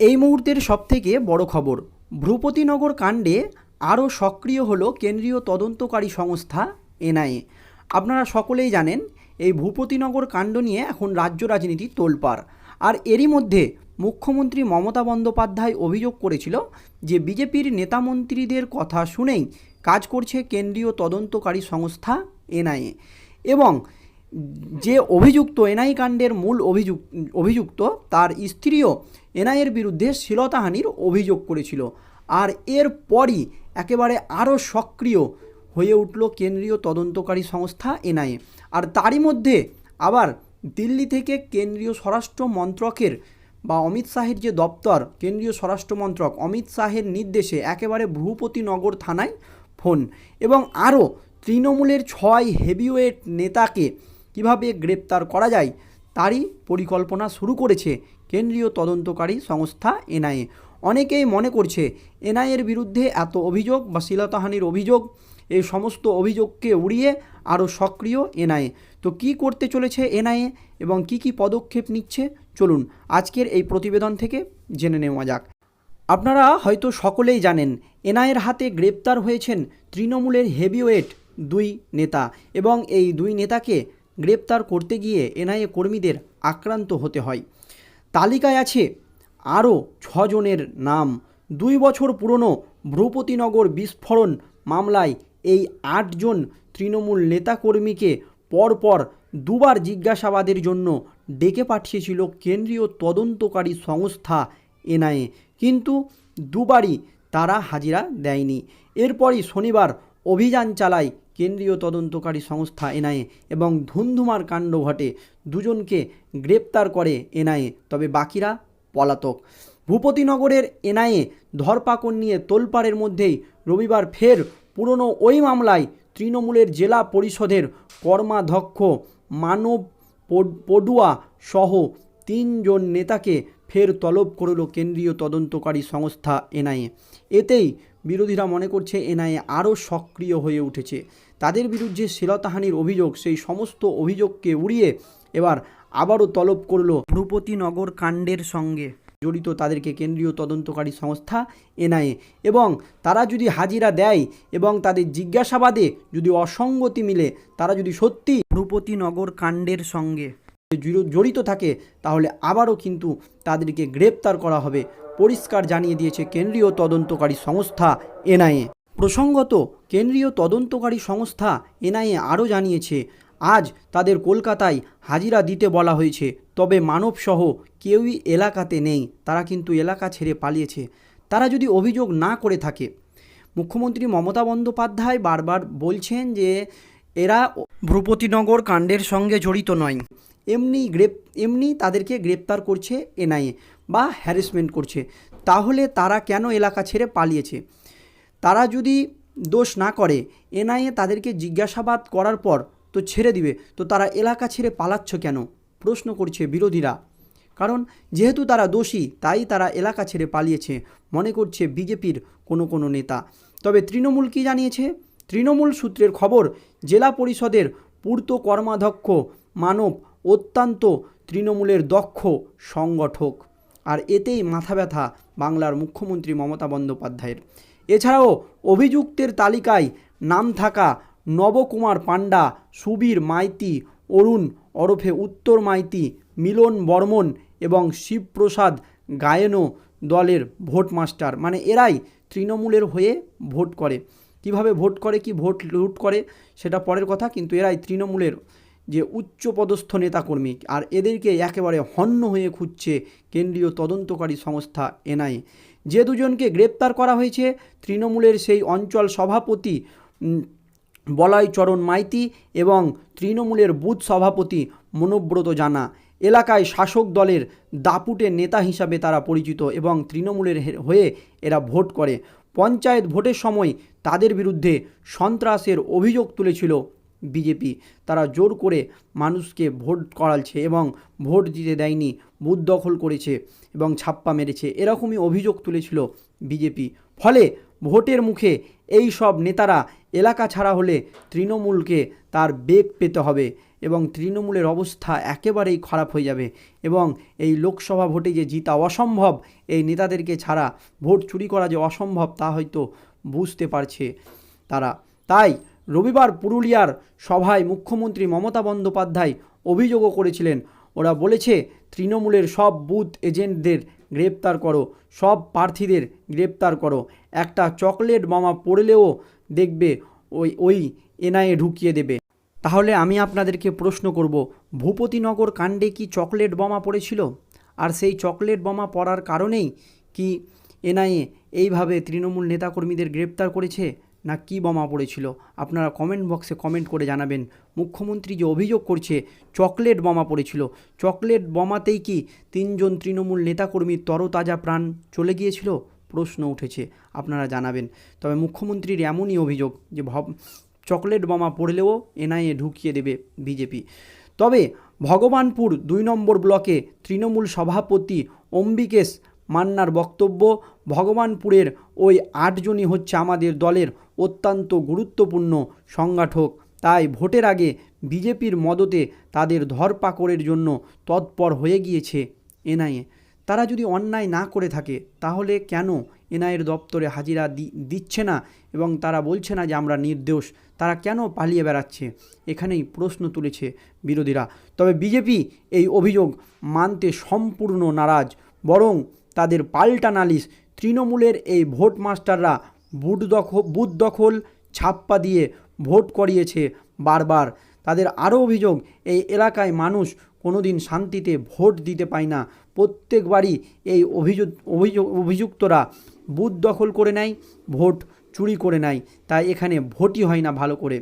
এই মুহূর্তের সবথেকে বড় খবর, ভ্রুপতিনগর কাণ্ডে আরও সক্রিয় হলো কেন্দ্রীয় তদন্তকারী সংস্থা এনআইএ আপনারা সকলেই জানেন, এই ভূপতিনগর কাণ্ড নিয়ে এখন রাজ্য রাজনীতি তোলপাড়। আর এরই মধ্যে মুখ্যমন্ত্রী মমতা বন্দ্যোপাধ্যায় অভিযোগ করেছিল যে বিজেপির নেতামন্ত্রীদের কথা শুনেই কাজ করছে কেন্দ্রীয় তদন্তকারী সংস্থা এনআইএ এবং যে অভিযুক্ত এনআই কাণ্ডের মূল অভিযুক্ত অভিযুক্ত তার স্ত্রীও এনআইয়ের বিরুদ্ধে শ্লীলতাহানির অভিযোগ করেছিল। আর এরপরই একেবারে আরও সক্রিয় হয়ে উঠল কেন্দ্রীয় তদন্তকারী সংস্থা এনআইএ আর তারই মধ্যে আবার দিল্লি থেকে কেন্দ্রীয় স্বরাষ্ট্র মন্ত্রকের বা অমিত শাহের যে দপ্তর, কেন্দ্রীয় স্বরাষ্ট্র মন্ত্রক অমিত শাহের নির্দেশে একেবারে ভূপতিনগর থানায় ফোন। এবং আরও তৃণমূলের ছয় হেভিওয়েট নেতাকে কীভাবে গ্রেপ্তার করা যায়, তারই পরিকল্পনা শুরু করেছে কেন্দ্রীয় তদন্তকারী সংস্থা এনআইএ। অনেকেই মনে করছে, এনআইএর বিরুদ্ধে এত অভিযোগ বা শ্লীলতাহানির অভিযোগ, এই সমস্ত অভিযোগকে উড়িয়ে আরও সক্রিয় এনআইএ। তো কি করতে চলেছে এনআইএ এবং কি কি পদক্ষেপ নিচ্ছে? চলুন আজকের এই প্রতিবেদন থেকে জেনে নেওয়া যাক। আপনারা হয়তো সকলেই জানেন এনআইয়ের হাতে গ্রেপ্তার হয়েছেন তৃণমূলের হেভিওয়েট দুই নেতা এবং এই দুই নেতাকে গ্রেপ্তার করতে গিয়ে এনআইএ কর্মীদের আক্রান্ত হতে হয়। তালিকায় আছে আরও ছজনের নাম। দুই বছর পুরনো ভ্রুপতিনগর বিস্ফোরণ মামলায় এই আটজন তৃণমূল নেতাকর্মীকে পরপর দুবার জিজ্ঞাসাবাদের জন্য ডেকে পাঠিয়েছিল কেন্দ্রীয় তদন্তকারী সংস্থা এনআইএ। কিন্তু দুবারই তারা হাজিরা দেয়নি। এরপরই শনিবার অভিযান চালায় কেন্দ্রীয় তদন্তকারী সংস্থা এনআইএ এবং ধুন্ধুমার কাণ্ড ঘটে। দুজনকে গ্রেপ্তার করে এনআইএ। তবে বাকিরা পলাতক। ভূপতিনগরের এনআইএ ধরপাকড় নিয়ে তোলপাড়ের মধ্যেই রবিবার ফের পুরনো ওই মামলায় তৃণমূলের জেলা পরিষদের কর্মাধ্যক্ষ মানব পড- পডুয়া সহ তিনজন নেতাকে ফের তলব করল কেন্দ্রীয় তদন্তকারী সংস্থা এনআইএ। এতেই বিরোধীরা মনে করছে এনআইএ আরও সক্রিয় হয়ে উঠেছে। তাদের বিরুদ্ধে শ্লীলতাহানির অভিযোগ, সেই সমস্ত অভিযোগকে উড়িয়ে এবার আবারও তলব করল ভ্রুপতিনগর কাণ্ডের সঙ্গে। জড়িত তাদেরকে কেন্দ্রীয় তদন্তকারী সংস্থা, এনআইএ, এবং তারা যদি হাজিরা দেয় এবং তাদের জিজ্ঞাসাবাদে যদি অসঙ্গতি মিলে, তারা যদি সত্যি ভ্রুপতিনগর কাণ্ডের সঙ্গে জুড়ো- জড়িত থাকে, তাহলে আবারও কিন্তু তাদেরকে গ্রেপ্তার করা হবে। পরিষ্কার জানিয়ে দিয়েছে কেন্দ্রীয় তদন্তকারী সংস্থা এনআইএ। প্রসঙ্গত, কেন্দ্রীয় তদন্তকারী সংস্থা এনআইএ আরও জানিয়েছে, আজ তাদের কলকাতায় হাজিরা দিতে বলা হয়েছে, তবে মানবসহ কেউই এলাকাতে নেই, তারা কিন্তু এলাকা ছেড়ে পালিয়েছে। তারা যদি অভিযোগ না করে থাকে, মুখ্যমন্ত্রী মমতা বন্দ্যোপাধ্যায় বারবার বলছেন যে এরা ভ্রুপতিনগর কাণ্ডের সঙ্গে জড়িত নয়। এমনি গ্রেপ, এমনি তাদেরকে গ্রেপ্তার করছে এনআইএ। বা হ্যারাসমেন্ট করছে, তাহলে তারা কেন এলাকা ছেড়ে পালিয়েছে? তারা যদি দোষ না করে, এনআইএ তাদেরকে জিজ্ঞাসাবাদ করার পর তো ছেড়ে দিবে, তো তারা এলাকা ছেড়ে পালাচ্ছ কেন? প্রশ্ন করছে বিরোধীরা। কারণ যেহেতু তারা দোষী, তাই তারা এলাকা ছেড়ে পালিয়েছে, মনে করছে বিজেপির কোনো কোনো নেতা। তবে তৃণমূল কি জানিয়েছে? তৃণমূল সূত্রের খবর, জেলা পরিষদের পূর্ত কর্মাধ্যক্ষ মানব অত্যন্ত তৃণমূলের দক্ষ সংগঠক। আর এতেই মাথা ব্যথা বাংলার মুখ্যমন্ত্রী মমতা বন্দ্যোপাধ্যায়ের। এছাড়াও অভিযুক্তের তালিকায় নাম থাকা নবকুমার পাণ্ডা, সুবীর মাইতি, অরুণ ওরফে উত্তর মাইতি, মিলন বর্মন এবং শিবপ্রসাদ গায়েনও দলের ভোট মাস্টার। মানে এরাই তৃণমূলের হয়ে ভোট করে। কীভাবে ভোট করে, কি ভোট লুট করে, সেটা পরের কথা, কিন্তু এরাই তৃণমূলের যে উচ্চপদস্থ নেতাকর্মী আর এদেরকে একেবারে হন্য হয়ে খুঁজছে কেন্দ্রীয় তদন্তকারী সংস্থা এনআইএ যে দুজনকে গ্রেপ্তার করা হয়েছে, তৃণমূলের সেই অঞ্চল সভাপতি বলাই চরণ মাইতি এবং তৃণমূলের বুথ সভাপতি মনোব্রত জানা। এলাকায় শাসক দলের দাপুটে নেতা হিসাবে তারা পরিচিত এবং তৃণমূলের হয়ে এরা ভোট করে। পঞ্চায়েত ভোটের সময় তাদের বিরুদ্ধে সন্ত্রাসের অভিযোগ তুলেছিল বিজেপি। তারা জোর করে মানুষকে ভোট করালছে এবং ভোট দিতে দেয়নি, বুথ দখল করেছে এবং ছাপ্পা মেরেছে। এরকমই অভিযোগ তুলেছিল বিজেপি। ফলে ভোটের মুখে এই সব নেতারা এলাকা ছাড়া হলে তৃণমূলকে তার বেগ পেতে হবে এবং তৃণমূলের অবস্থা একেবারেই খারাপ হয়ে যাবে এবং এই লোকসভা ভোটে যে জিতা অসম্ভব, এই নেতাদেরকে ছাড়া ভোট চুরি করা যে অসম্ভব তা হয়তো বুঝতে পারছে তারা। তাই রবিবার পুরুলিয়ার সভায় মুখ্যমন্ত্রী মমতা বন্দ্যোপাধ্যায় অভিযোগও করেছিলেন। ওরা বলেছে, তৃণমূলের সব বুথ এজেন্টদের গ্রেপ্তার করো, সব প্রার্থীদের গ্রেপ্তার করো। একটা চকলেট বোমা পড়লেও দেখবে ওই ওই এনআইএ ঢুকিয়ে দেবে। তাহলে আমি আপনাদেরকে প্রশ্ন করব, ভূপতিনগর কাণ্ডে কি চকলেট বোমা পড়েছিল? আর সেই চকলেট বোমা পড়ার কারণেই কি এনআইএ এইভাবে তৃণমূল নেতাকর্মীদের গ্রেপ্তার করেছে? না কি বোমা পড়েছিল? আপনারা কমেন্ট বক্সে কমেন্ট করে জানাবেন। মুখ্যমন্ত্রী যে অভিযোগ করছে চকলেট বোমা পড়েছিল। চকলেট বোমাতেই কি তিনজন তৃণমূল নেতাকর্মীর তরতাজা প্রাণ চলে গিয়েছিল? প্রশ্ন উঠেছে, আপনারা জানাবেন। তবে মুখ্যমন্ত্রীর এমনই অভিযোগ যে ভব চকলেট বোমা পড়লেও এনআইএ ঢুকিয়ে দেবে বিজেপি। তবে ভগবানপুর দুই নম্বর ব্লকে তৃণমূল সভাপতি অম্বিকেশ মান্নার বক্তব্য, ভগবানপুরের ওই আটজনই হচ্ছে আমাদের দলের অত্যন্ত গুরুত্বপূর্ণ সংগঠক। তাই ভোটের আগে বিজেপির মদতে তাদের ধরপাকড়ের জন্য তৎপর হয়ে গিয়েছে এনআইএ। তারা যদি অন্যায় না করে থাকে, তাহলে কেন এনআইয়ের দপ্তরে হাজিরা দিচ্ছে না এবং তারা বলছে না যে আমরা নির্দোষ? তারা কেন পালিয়ে বেড়াচ্ছে? এখানেই প্রশ্ন তুলেছে বিরোধীরা। তবে বিজেপি এই অভিযোগ মানতে সম্পূর্ণ নারাজ, বরং তাদের পাল্টা নালিশ তৃণমূলের এই ভোট মাস্টাররা বুট দখল বুথ দখল ছাপ্পা দিয়ে ভোট করিয়েছে বারবার। তাদের আরও অভিযোগ, এই এলাকায় মানুষ কোনোদিন শান্তিতে ভোট দিতে পায় না। প্রত্যেকবারই এই অভিযোগ অভিযুক্তরা বুথ দখল করে নেয়, ভোট চুরি করে নেয়। তাই এখানে ভোটই হয় না ভালো করে।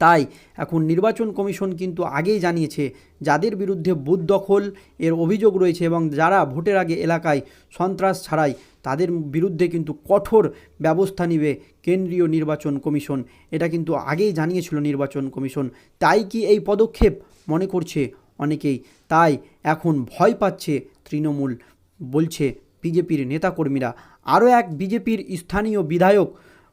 তাই এখন নির্বাচন কমিশন কিন্তু আগেই জানিয়েছে যাদের বিরুদ্ধে বুথ দখল এর অভিযোগ রয়েছে এবং যারা ভোটের আগে এলাকায় সন্ত্রাস ছাড়াই তাদের বিরুদ্ধে কিন্তু কঠোর ব্যবস্থা নেবে কেন্দ্রীয় নির্বাচন কমিশন। এটা কিন্তু আগেই জানিয়েছিল নির্বাচন কমিশন। তাই কি এই পদক্ষেপ মনে করছে অনেকেই? তাই এখন ভয় পাচ্ছে তৃণমূল, বলছে বিজেপির নেতাকর্মীরা। আরও এক বিজেপির স্থানীয় বিধায়ক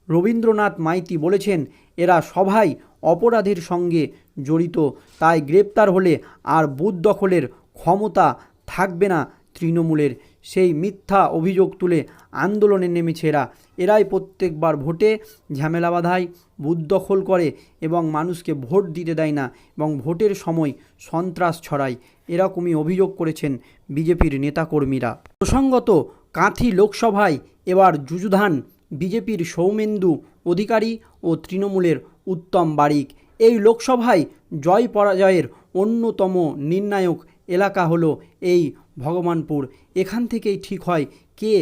রবীন্দ্রনাথ মাইতি বলেছেন, এরা সবাই অপরাধের সঙ্গে জড়িত। তাই গ্রেপ্তার হলে আর বুথ দখলের ক্ষমতা থাকবে না তৃণমূলের। সেই মিথ্যা অভিযোগ তুলে আন্দোলনে নেমেছে এরা। এরাই প্রত্যেকবার ভোটে ঝামেলা বাধায়, বুথ দখল করে এবং মানুষকে ভোট দিতে দেয় না এবং ভোটের সময় সন্ত্রাস ছড়ায়। এরকমই অভিযোগ করেছেন বিজেপির নেতাকর্মীরা। প্রসঙ্গত, কাঁথি লোকসভায় এবার যুযুধান বিজেপির সৌমেন্দু অধিকারী ও তৃণমূলের উত্তম বারিক। এই লোকসভায় জয় পরাজয়ের অন্যতম নির্ণায়ক এলাকা হলো এই ভগবানপুর। এখান থেকেই ঠিক হয় কে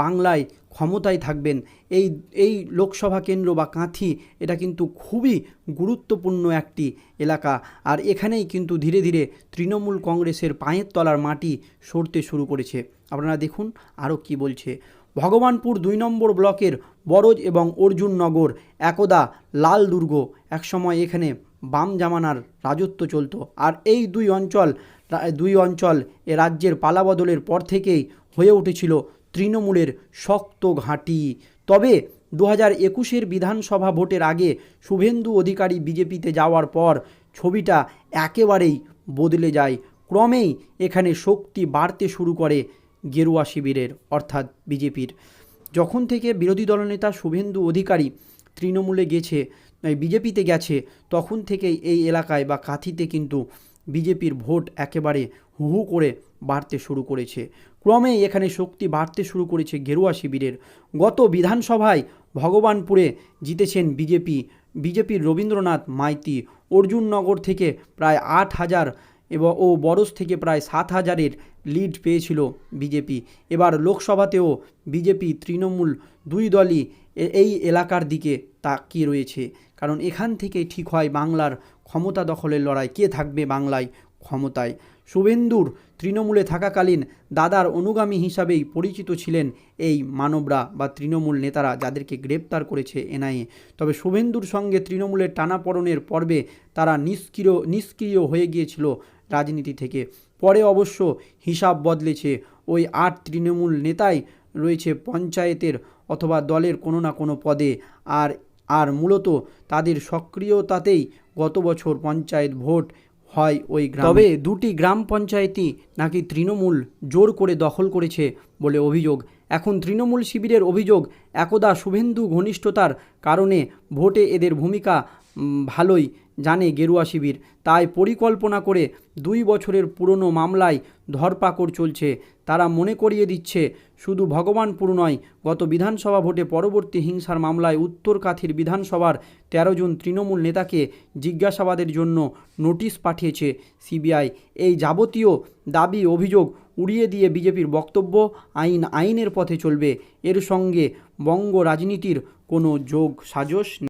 বাংলায় ক্ষমতায় থাকবেন। এই এই লোকসভা কেন্দ্র বা কাঁথি, এটা কিন্তু খুবই গুরুত্বপূর্ণ একটি এলাকা। আর এখানেই কিন্তু ধীরে ধীরে তৃণমূল কংগ্রেসের পায়ের তলার মাটি সরতে শুরু করেছে। আপনারা দেখুন আরও কি বলছে। ভগবানপুর দুই নম্বর ব্লকের বরজ এবং অর্জুননগর একদা লাল দুর্গ। একসময় এখানে বাম জামানার রাজত্ব চলত। আর এই দুই অঞ্চল দুই অঞ্চল এ রাজ্যের পালাবদলের পর থেকেই হয়ে উঠেছিল তৃণমূলের শক্ত ঘাঁটি। তবে দু হাজার একুশের বিধানসভা ভোটের আগে শুভেন্দু অধিকারী বিজেপিতে যাওয়ার পর ছবিটা একেবারেই বদলে যায়। ক্রমেই এখানে শক্তি বাড়তে শুরু করে গেরুয়া শিবিরের, অর্থাৎ বিজেপির। যখন থেকে বিরোধী দলনেতা শুভেন্দু অধিকারী তৃণমূলে গেছে বিজেপিতে গেছে, তখন থেকেই এই এলাকায় বা কাঁথিতে কিন্তু বিজেপির ভোট একেবারে হু হু করে বাড়তে শুরু করেছে। ক্রমে এখানে শক্তি বাড়তে শুরু করেছে গেরুয়া শিবিরের। গত বিধানসভায় ভগবানপুরে জিতেছেন বিজেপি, বিজেপির রবীন্দ্রনাথ মাইতি। অর্জুননগর থেকে প্রায় আট হাজার এবং ও বরস থেকে প্রায় সাত হাজারের লিড পেয়েছিল বিজেপি। এবার লোকসভাতেও বিজেপি, তৃণমূল দুই দলই এই এলাকার দিকে তাকিয়ে রয়েছে। কারণ এখান থেকেই ঠিক হয় বাংলার ক্ষমতা দখলের লড়াই। কে থাকবে বাংলায় ক্ষমতায়? শুভেন্দুর তৃণমূলে থাকাকালীন দাদার অনুগামী হিসাবেই পরিচিত ছিলেন এই মানবরা বা তৃণমূল নেতারা যাদেরকে গ্রেপ্তার করেছে এনআইএ। তবে শুভেন্দুর সঙ্গে তৃণমূলের টানাপড়নের পর্বে তারা নিষ্ক্রিয় নিষ্ক্রিয় হয়ে গিয়েছিল রাজনীতি থেকে। পরে অবশ্য হিসাব বদলেছে। ওই আট তৃণমূল নেতাই রয়েছে পঞ্চায়েতের অথবা দলের কোনো না কোনো পদে। আর আর মূলত তাদের সক্রিয়তাতেই গত বছর পঞ্চায়েত ভোট হয় ওই গ্রামে। তবে দুটি গ্রাম পঞ্চায়েতই নাকি তৃণমূল জোর করে দখল করেছে বলে অভিযোগ। এখন তৃণমূল শিবিরের অভিযোগ একদা শুভেন্দু ঘনিষ্ঠতার কারণে ভোটে এদের ভূমিকা ভালোই জানে গেরুয়া শিবির। তাই পরিকল্পনা করে দুই বছরের পুরনো মামলায় ধরপাকড় চলছে। তারা মনে করিয়ে দিচ্ছে, শুধু ভগবানপুর নয়, গত বিধানসভা ভোটে পরবর্তী হিংসার মামলায় উত্তর কাথির বিধানসভার তেরো জন তৃণমূল নেতাকে জিজ্ঞাসাবাদের জন্য নোটিশ পাঠিয়েছে সিবিআই। এই যাবতীয় দাবি, অভিযোগ উড়িয়ে দিয়ে বিজেপির বক্তব্য আইন আইনের পথে চলবে। এর সঙ্গে বঙ্গ রাজনীতির কোনো যোগ সাজস